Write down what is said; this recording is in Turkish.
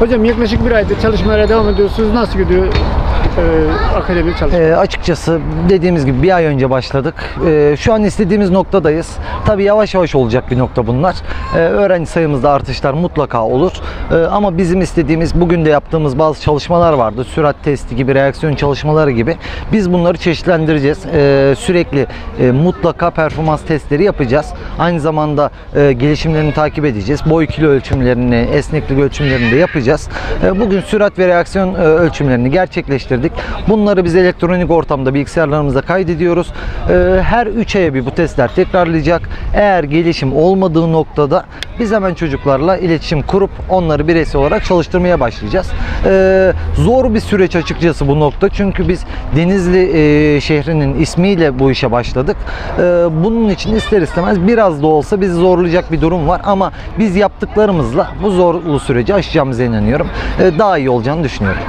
Hocam yaklaşık bir aydır çalışmalara devam ediyorsunuz. Nasıl gidiyor e, akademi çalışmaları? Ee, açıkçası dediğimiz gibi bir ay önce başladık. Ee, şu an istediğimiz noktadayız. Tabii yavaş yavaş olacak bir nokta bunlar. Ee, öğrenci sayımızda artışlar mutlaka olur. Ee, ama bizim istediğimiz bugün de yaptığımız bazı çalışmalar vardı. Sürat testi gibi, reaksiyon çalışmaları gibi. Biz bunları çeşitlendireceğiz. Ee, sürekli e, mutlaka performans testleri yapacağız. Aynı zamanda e, gelişimlerini takip edeceğiz. Boy kilo ölçümlerini, esneklik ölçümlerini de yapacağız. Ee, bugün sürat ve reaksiyon e, ölçümlerini gerçekleştirdik. Bunları biz elektronik ortamda bilgisayarlarımıza kaydediyoruz. Ee, her 3 aya bir bu testler tekrarlayacak. Eğer gelişim olmadığı noktada biz hemen çocuklarla iletişim kurup onları bireysel olarak çalıştırmaya başlayacağız. Ee, zor bir süreç açıkçası bu nokta. Çünkü biz Denizli e, şehrinin ismiyle bu işe başladık. Ee, bunun için ister istemez biraz da olsa bizi zorlayacak bir durum var ama biz yaptıklarımızla bu zorlu süreci aşacağımıza inanıyorum. Daha iyi olacağını düşünüyorum.